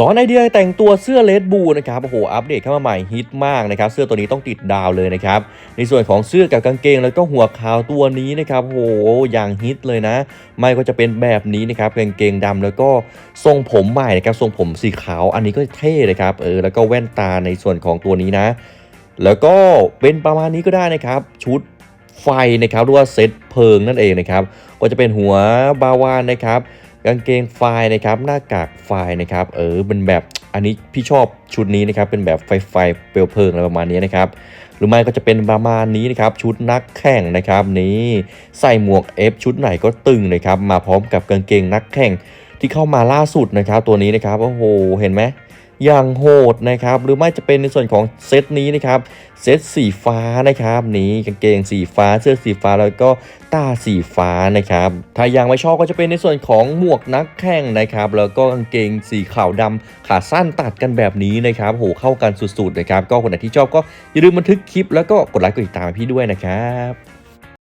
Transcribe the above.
สอนไอเดียแต่งตัวเสื้อเลดบูนะครับโอ้โหอัปเดตเข้ามาใหม่ฮิตมากนะครับเสื้อตัวนี้ต้องติดดาวเลยนะครับในส่วนของเสื้อกับกางเกงแล้วก็หัวขาวตัวนี้นะครับโอ้โหอย่างฮิตเลยนะ ไม่ก็จะเป็นแบบนี้นะครับกางเกงดำแล้วก็ทรงผมใหม่นะครับทรงผมสีขาวอันนี้ก็เท่เลยครับเออแล้วก็แว่นตาในส่วนของตัวนี้นะ แล้วก็เป็นประมาณนี้ก็ได้นะครับชุดไฟนะครับหรือว่าเซตเพลิงนั่นเองนะครับก็จะเป็นหัวบาวานนะครับ กางเกงไฟนะครับหน้ากากไฟนะครับเออเป็นแบบอันนี้พี่ชอบชุดนี้นะครับเป็นแบบไฟไฟเปลวเพลิงอะไรประมาณนี้นะครับหรือไม่ก็จะเป็นประมาณนี้นะครับชุดนักแข่งนะครับนี้ใส่หมวก F ชุดไหนก็ตึงนะครับมาพร้อมกับกางเกงนักแข่งที่เข้ามาล่าสุดนะครับ ตัวนี้นะครับโอ้โหเห็นไหม อย่างโหดนะครับ หรือไม่จะเป็นในส่วนของเซตนี้นะครับเซตสีฟ้านะครับนี่กางเกงสีฟ้าเสื้อสีฟ้าแล้วก็ตาสีฟ้านะครับถ้ายังไม่ชอบก็จะเป็นในส่วนของหมวกนักแข่งนะครับ แล้วก็กางเกงสีขาวดำขาสั้นตัดกันแบบนี้นะครับโหเข้ากันสุดๆนะครับ ก็คนไหนที่ชอบก็อย่าลืมบันทึกคลิปแล้วก็กดไลค์กดติดตามพี่ด้วยนะครับ